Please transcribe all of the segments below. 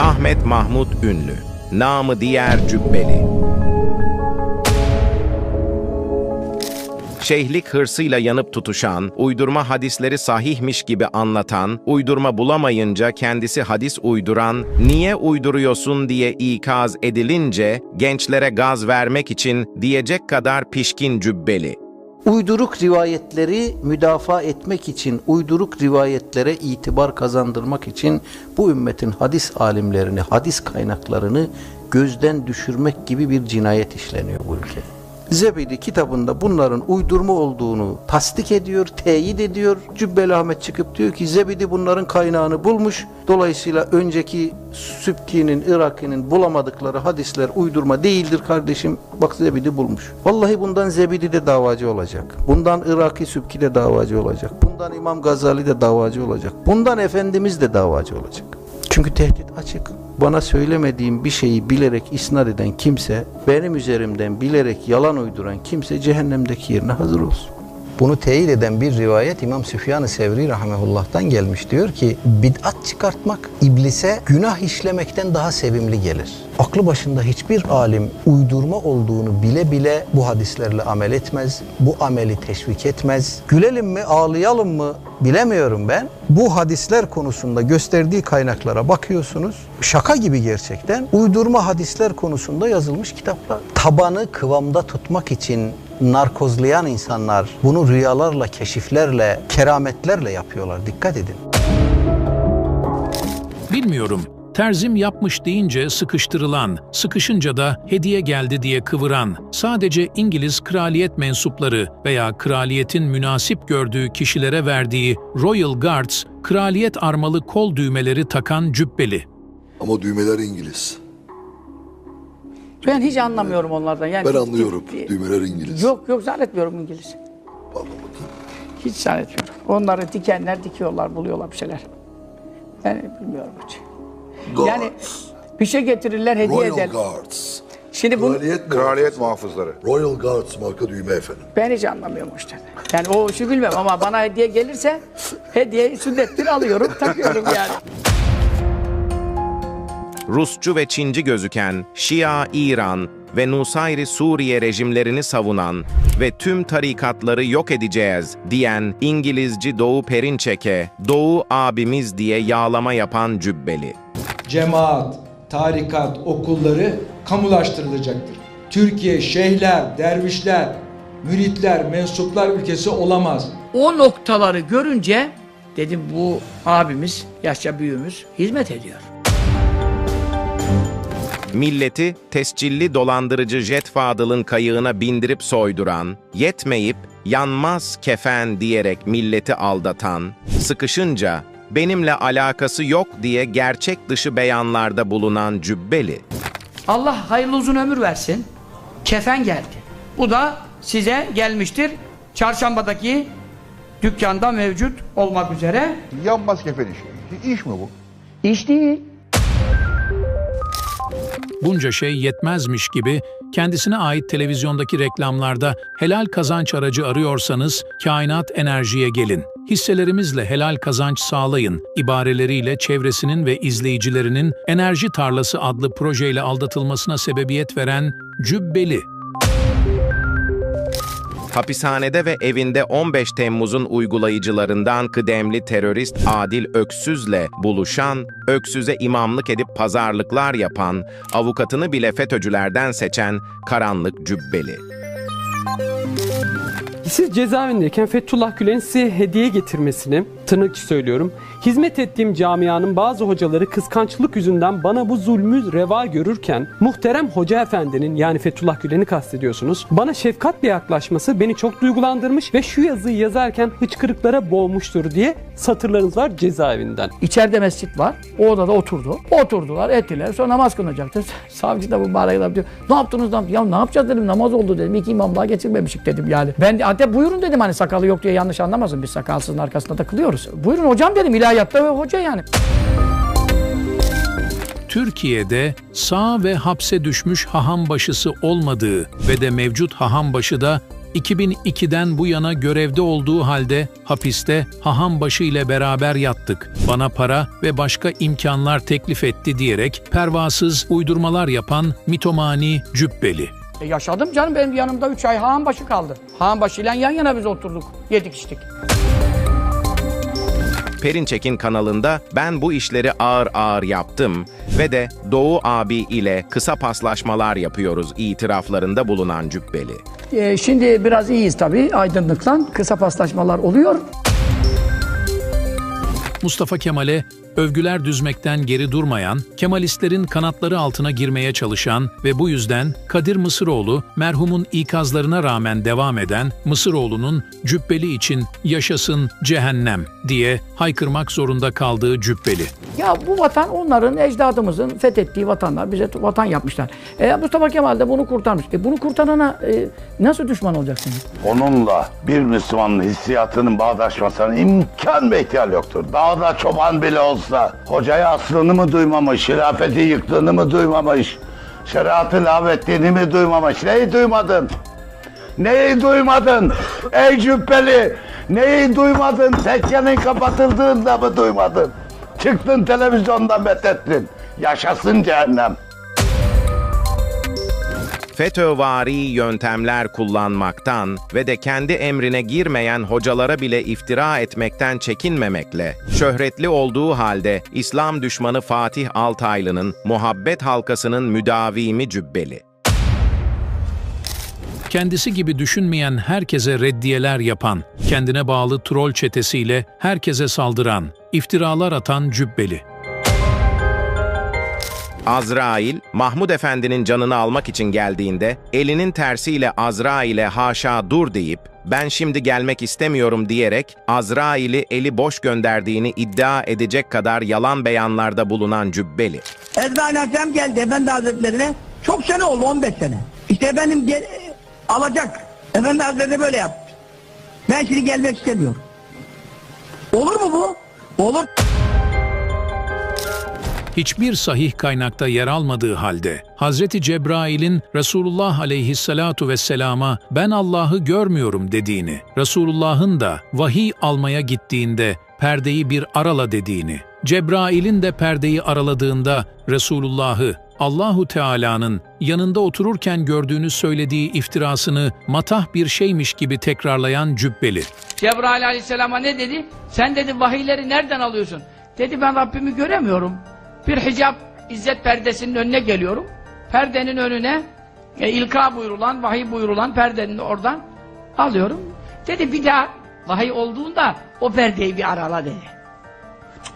Ahmet Mahmut Ünlü, namı diğer Cübbeli. Şeyhlik hırsıyla yanıp tutuşan, uydurma hadisleri sahihmiş gibi anlatan, uydurma bulamayınca kendisi hadis uyduran, niye uyduruyorsun diye ikaz edilince, gençlere gaz vermek için diyecek kadar pişkin cübbeli. Uyduruk rivayetleri müdafaa etmek için, uyduruk rivayetlere itibar kazandırmak için bu ümmetin hadis alimlerini, hadis kaynaklarını gözden düşürmek gibi bir cinayet işleniyor bu ülkede. Zebidi kitabında bunların uydurma olduğunu tasdik ediyor, teyit ediyor. Cübbeli Ahmet çıkıp diyor ki Zebidi bunların kaynağını bulmuş. Dolayısıyla önceki Sübki'nin, Iraki'nin bulamadıkları hadisler uydurma değildir kardeşim. Bak Zebidi bulmuş. Vallahi bundan Zebidi de davacı olacak. Bundan Iraki Sübki de davacı olacak. Bundan İmam Gazali de davacı olacak. Bundan Efendimiz de davacı olacak. Çünkü tehdit açık. Bana söylemediğim bir şeyi bilerek isnat eden kimse, benim üzerimden bilerek yalan uyduran kimse cehennemdeki yerine hazır olsun. Bunu teyit eden bir rivayet İmam Süfyan-ı Sevri rahimehullah'tan gelmiş. Diyor ki bid'at çıkartmak iblise günah işlemekten daha sevimli gelir. Aklı başında hiçbir alim uydurma olduğunu bile bile bu hadislerle amel etmez. Bu ameli teşvik etmez. Gülelim mi ağlayalım mı bilemiyorum ben. Bu hadisler konusunda gösterdiği kaynaklara bakıyorsunuz. Şaka gibi gerçekten. Uydurma hadisler konusunda yazılmış kitaplar. Tabanı kıvamda tutmak için narkozlayan insanlar bunu rüyalarla, keşiflerle, kerametlerle yapıyorlar. Dikkat edin. Bilmiyorum. Terzim yapmış deyince sıkıştırılan, sıkışınca da hediye geldi diye kıvıran, sadece İngiliz kraliyet mensupları veya kraliyetin münasip gördüğü kişilere verdiği Royal Guards, kraliyet armalı kol düğmeleri takan cübbeli. Ama düğmeler İngiliz. Ben hiç anlamıyorum onlardan. Yani Ben hiç- anlıyorum. hiç- Düğmeler İngiliz. Yok yok zannetmiyorum İngiliz. Hiç zannetmiyorum. Onları dikenler dikiyorlar, buluyorlar bir şeyler. Yani bilmiyorum hiç. Guards. Yani bir şey getirirler, hediye Royal eder. Guards. Şimdi bu Kraliyet, Kraliyet muhafızları. Royal Guards marka düğme efendim. ben hiç anlamıyorum işte. Yani o işi bilmem ama bana hediye gelirse hediye sünnettir alıyorum, takıyorum yani. Rusçu ve Çinci gözüken Şia İran ve Nusayri Suriye rejimlerini savunan ve tüm tarikatları yok edeceğiz diyen İngilizci Doğu Perinçek'e Doğu abimiz diye yağlama yapan cübbeli. cemaat, tarikat, okulları kamulaştırılacaktır. Türkiye şeyhler, dervişler, müritler, mensuplar ülkesi olamaz. O noktaları görünce dedim bu abimiz, yaşça büyüğümüz hizmet ediyor. Milleti tescilli dolandırıcı Jet Fadıl'ın kayığına bindirip soyduran, yetmeyip yanmaz kefen diyerek milleti aldatan, sıkışınca benimle alakası yok diye gerçek dışı beyanlarda bulunan cübbeli. Allah hayırlı uzun ömür versin. Kefen geldi. Bu da size gelmiştir. Çarşambadaki dükkanda mevcut olmak üzere. Yanmaz kefen işi. İş mi bu? İş değil. Bunca şey yetmezmiş gibi kendisine ait televizyondaki reklamlarda helal kazanç aracı arıyorsanız kainat enerjiye gelin. Hisselerimizle helal kazanç sağlayın ibareleriyle çevresinin ve izleyicilerinin Enerji Tarlası adlı projeyle aldatılmasına sebebiyet veren Cübbeli. Hapishanede ve evinde 15 Temmuz'un uygulayıcılarından kıdemli terörist Adil Öksüz'le buluşan, Öksüz'e imamlık edip pazarlıklar yapan, avukatını bile FETÖ'cülerden seçen karanlık cübbeli. Siz cezaevindeyken Fethullah Gülen'in size hediye getirmesini, tırnak içi söylüyorum, hizmet ettiğim camianın bazı hocaları kıskançlık yüzünden bana bu zulmü reva görürken, muhterem hoca efendinin yani Fethullah Gülen'i kastediyorsunuz, bana şefkatle yaklaşması beni çok duygulandırmış ve şu yazıyı yazarken hıçkırıklara boğmuştur diye satırlarınız var cezaevinden. İçeride mescit var. O odada oturdu. Oturdular, ettiler. Sonra namaz kılınacaktı. Savcı da mübarek adam diyor. Ne yaptınız lan? Ya ne yapacağız dedim. Namaz oldu dedim. İki imam daha geçirmemişik dedim yani. Ben de buyurun dedim hani sakalı yok diye yanlış anlamasın. Biz sakalsızın arkasında takılıyoruz. Buyurun hocam dedim. ilahiyatta ve hoca yani. Türkiye'de sağ ve hapse düşmüş haham başısı olmadığı ve de mevcut haham başı da 2002'den bu yana görevde olduğu halde hapiste Hahambaşı ile beraber yattık. Bana para ve başka imkanlar teklif etti diyerek pervasız uydurmalar yapan mitomani cübbeli. E yaşadım canım benim yanımda 3 ay Haanbaşı kaldı. Haanbaşı ile yan yana biz oturduk. Yedik içtik. Perinçek'in kanalında ben bu işleri ağır ağır yaptım ve de Doğu abi ile kısa paslaşmalar yapıyoruz itiraflarında bulunan Cübbeli. E, şimdi biraz iyiyiz tabii aydınlıkla. Kısa paslaşmalar oluyor. Mustafa Kemal'e övgüler düzmekten geri durmayan, Kemalistlerin kanatları altına girmeye çalışan ve bu yüzden Kadir Mısıroğlu merhumun ikazlarına rağmen devam eden Mısıroğlu'nun cübbeli için yaşasın cehennem diye haykırmak zorunda kaldığı cübbeli. Ya bu vatan onların ecdadımızın fethettiği vatanlar. Bize vatan yapmışlar. E, Mustafa Kemal de bunu kurtarmış. E, bunu kurtarana e, nasıl düşman olacaksınız? Onunla bir Müslümanın hissiyatının bağdaşmasına imkan ve ihtimal yoktur. Dağda çoban bile olsa hocayı aslını mı duymamış, hilafeti yıktığını mı duymamış, şeriatı lağvettiğini mi duymamış, neyi duymadın? Neyi duymadın? Ey cübbeli! Neyi duymadın? Tekkenin kapatıldığında mı duymadın? Çıktın televizyonda methettin. Yaşasın cehennem. FETÖ'vari yöntemler kullanmaktan ve de kendi emrine girmeyen hocalara bile iftira etmekten çekinmemekle, şöhretli olduğu halde İslam düşmanı Fatih Altaylı'nın muhabbet halkasının müdavimi cübbeli. Kendisi gibi düşünmeyen herkese reddiyeler yapan, kendine bağlı troll çetesiyle herkese saldıran, iftiralar atan cübbeli. Azrail, Mahmud Efendi'nin canını almak için geldiğinde, elinin tersiyle Azrail'e haşa dur deyip, ben şimdi gelmek istemiyorum diyerek, Azrail'i eli boş gönderdiğini iddia edecek kadar yalan beyanlarda bulunan Cübbeli. Ezra Aleyhisselam geldi Efendi Hazretlerine. Çok sene oldu 15 sene. İşte gel, alacak. Efendi Hazretleri böyle yaptı. Ben şimdi gelmek istemiyorum. Olur mu bu? Olur. Hiçbir sahih kaynakta yer almadığı halde Hazreti Cebrail'in Resulullah aleyhissalatu vesselama ben Allah'ı görmüyorum dediğini, Resulullah'ın da vahiy almaya gittiğinde perdeyi bir arala dediğini, Cebrail'in de perdeyi araladığında Resulullah'ı Allahu Teala'nın yanında otururken gördüğünü söylediği iftirasını matah bir şeymiş gibi tekrarlayan cübbeli. Cebrail aleyhisselama ne dedi? Sen dedi vahiyleri nereden alıyorsun? Dedi ben Rabbimi göremiyorum. Bir hicap izzet perdesinin önüne geliyorum. Perdenin önüne e, ilka buyurulan, vahiy buyurulan perdenin oradan alıyorum. Dedi bir daha vahiy olduğunda o perdeyi bir arala dedi.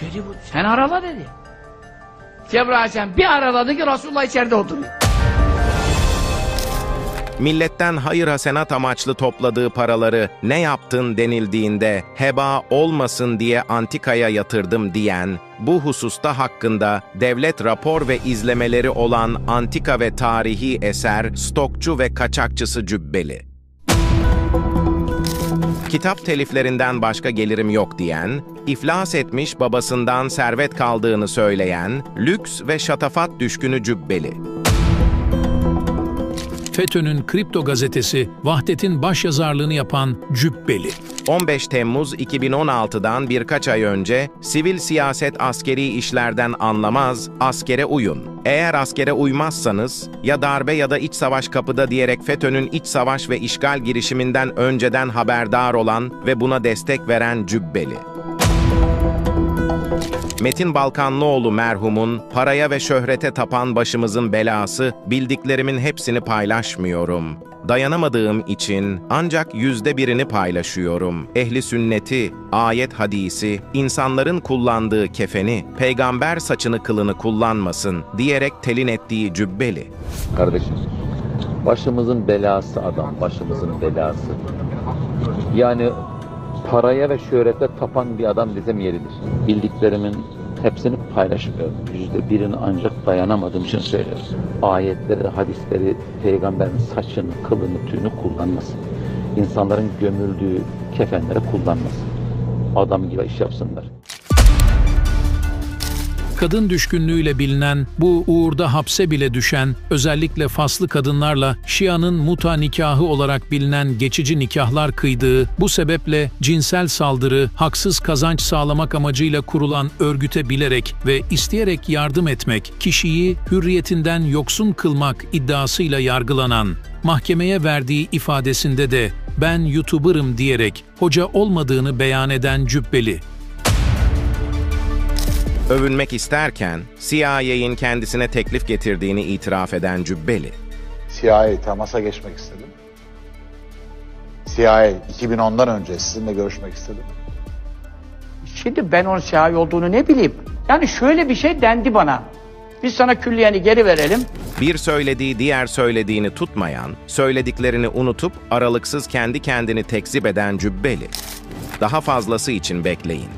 Dedi bu sen arala dedi. Cebrail bir araladı ki Resulullah içeride oturuyor. Milletten hayır hasenat amaçlı topladığı paraları ne yaptın denildiğinde heba olmasın diye antikaya yatırdım diyen, bu hususta hakkında devlet rapor ve izlemeleri olan antika ve tarihi eser stokçu ve kaçakçısı cübbeli. Kitap teliflerinden başka gelirim yok diyen, iflas etmiş babasından servet kaldığını söyleyen, lüks ve şatafat düşkünü cübbeli. FETÖ'nün kripto gazetesi Vahdet'in başyazarlığını yapan Cübbeli. 15 Temmuz 2016'dan birkaç ay önce sivil siyaset askeri işlerden anlamaz, askere uyun. Eğer askere uymazsanız ya darbe ya da iç savaş kapıda diyerek FETÖ'nün iç savaş ve işgal girişiminden önceden haberdar olan ve buna destek veren Cübbeli. Metin Balkanlıoğlu merhumun paraya ve şöhrete tapan başımızın belası, bildiklerimin hepsini paylaşmıyorum. Dayanamadığım için ancak yüzde birini paylaşıyorum. Ehli sünneti, ayet hadisi, insanların kullandığı kefeni, peygamber saçını kılını kullanmasın diyerek telin ettiği cübbeli. Kardeşim, başımızın belası adam, başımızın belası. Yani paraya ve şöhrete tapan bir adam desem yeridir. Bildiklerimin hepsini paylaşmıyorum. Yüzde birini ancak dayanamadığım için söylüyorum. Ayetleri, hadisleri, peygamberin saçını, kılını, tüyünü kullanmasın. İnsanların gömüldüğü kefenlere kullanmasın. Adam gibi iş yapsınlar. Kadın düşkünlüğüyle bilinen, bu uğurda hapse bile düşen, özellikle faslı kadınlarla Şia'nın muta nikahı olarak bilinen geçici nikahlar kıydığı, bu sebeple cinsel saldırı, haksız kazanç sağlamak amacıyla kurulan örgüte bilerek ve isteyerek yardım etmek, kişiyi hürriyetinden yoksun kılmak iddiasıyla yargılanan, mahkemeye verdiği ifadesinde de ben YouTuber'ım diyerek hoca olmadığını beyan eden Cübbeli, Övünmek isterken CIA'in kendisine teklif getirdiğini itiraf eden Cübbeli. CIA temasa geçmek istedim. CIA 2010'dan önce sizinle görüşmek istedim. Şimdi ben onun siyahi olduğunu ne bileyim. Yani şöyle bir şey dendi bana. Biz sana külliyeni geri verelim. Bir söylediği diğer söylediğini tutmayan, söylediklerini unutup aralıksız kendi kendini tekzip eden Cübbeli. Daha fazlası için bekleyin.